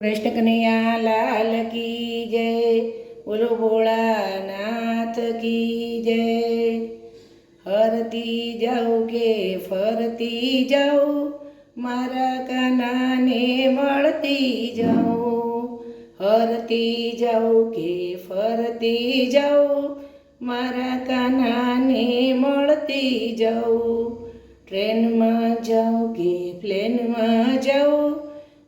કૃષ્ણ કનૈયા લાલ કી જય, બોલો ભોળાનાથ કી જય. હરતી જાઉં કે ફરતી જાઉં, મારા કાનાને મળતી જાઉં. હરતી જાઉં કે ફરતી જાઉં, મારા કાનાને મળતી જાઉં. ટ્રેનમાં જાઉં કે પ્લેનમાં જાઉં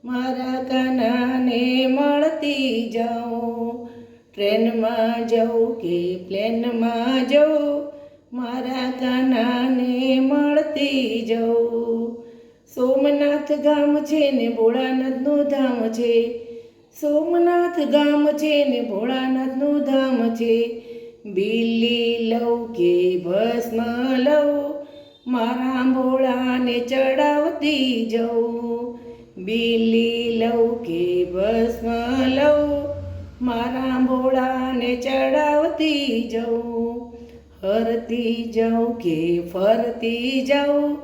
મારા કાનાને મળતી જાઉં. ટ્રેનમાં જાઉં કે પ્લેનમાં જાઉં મારા કાનાને મળતી જાઉં. સોમનાથ ગામ છે ને ભોળાનાથનું ધામ છે. સોમનાથ ગામ છે ને ભોળાનાથનું ધામ છે. બિલ્લી લઉં કે ભસ્મ લઉં, મારા ભોળાને ચડાવતી જાઉં. બિલ્લી લઉં કે ભસ્મ લઉં? મારા ભોળાને ચડાવતી જાઉં. હરતી જાઉં કે ફરતી જાઉં?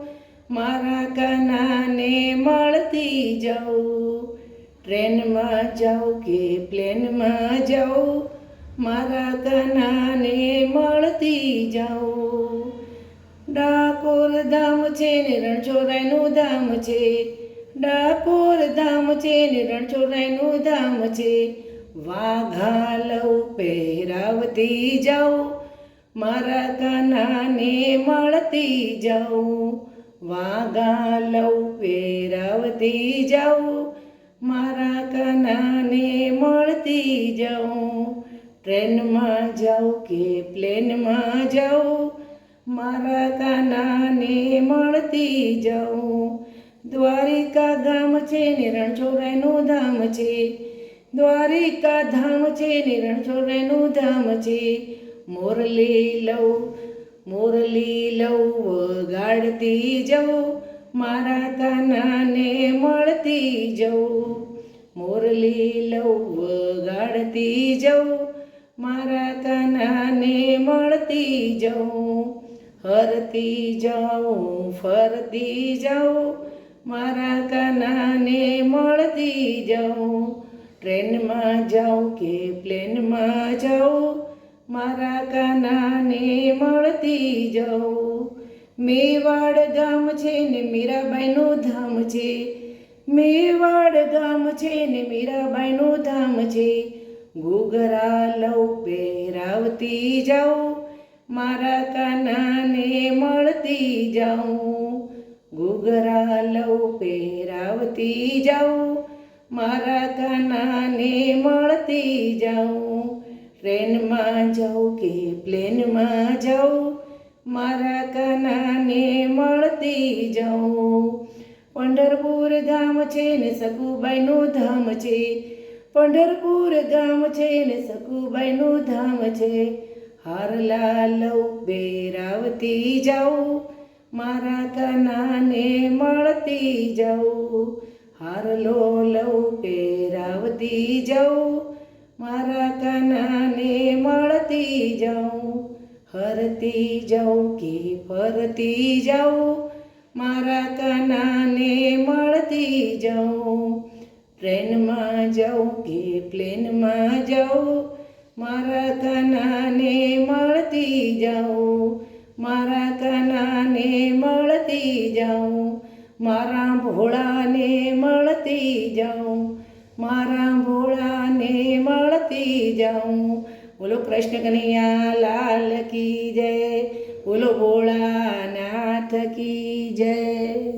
મારા કાનાને મળતી જાઉં. ટ્રેનમાં જાઉં કે પ્લેનમાં જાઉં? મારા કાનાને મળતી જાઉં. ડાકોર ધામ છે ને રણછોડરાયનું ધામ છે. ડાકોર ધામ છે ને રણછોડરાયનું ધામ છે. વાઘા લઉં પહેરાવતી જાઉં મારા કાનાને મળતી જાઉં વાઘા લઉં પહેરાવતી જાઉં મારા કાનાને મળતી જાઉં ટ્રેનમાં જાઉં કે પ્લેનમાં જાઉં મારા કાનાને મળતી જાઉં દ્વારિકા ધામ છે ને રણછોડરાયનું ધામ છે. દ્વારિકા ધામ છે ને રણછોડરાયનું ધામ છે. મોરલી લઉં મોરલી લઉં, વગાડતી જાઉં. મારા કાનાને મળતી જવું મોરલી લઉં, વગાડતી જાઉં. મારા કાનાને મળતી જાઉં. હરતી જાઉં, ફરતી જાઉં. મારા કાનાને મળતી જાઉં. ટ્રેનમાં જાઉં કે પ્લેનમાં જાઉં? મારા કાનાને મળતી જાઉં. મેવાડ ગામ છે ને મીરાબાઈનું ધામ છે. મેવાડ ગામ છે ને મીરાબાઈનું ધામ છે. ઘૂઘરા લઉં, પહેરાવતી જાઉં. મારા કાનાને મળતી જાઉં. ઘૂઘરા લઉં પહેરાવતી જાઉં, મારા કાનાને મળતી જાઉં. ટ્રેનમાં જાઉં કે પ્લેનમાં જાઉં, મારા કાનાને મળતી જાઉં. પંઢરપુર ગામ છે ને સકુબાઈનું ધામ છે, પંઢરપુર ગામ છે ને સકુબાઈનું ધામ છે. હારલા લઉં બેરાવતી જાઉં મારા કાનાને મળતી જાઉં. હારલો લઉં, પહેરાવતી જાઉં. મારા કાનાને મળતી જાઉં. હરતી જાઉં કે ફરતી જાઉં? મારા કાનાને મળતી જાઉં. ટ્રેનમાં જાઉં કે પ્લેનમાં જાઉં? મારા કાનાને મળતી જાઉં. મારા કાનાને મળતી જાઉં, મારા ભોળાને મળતી જાઉં, મારા ભોળાને મળતી જાઉં. બોલો કૃષ્ણ કનૈયા, લાલ કી જય, બોલો ભોળાનાથ કી જય.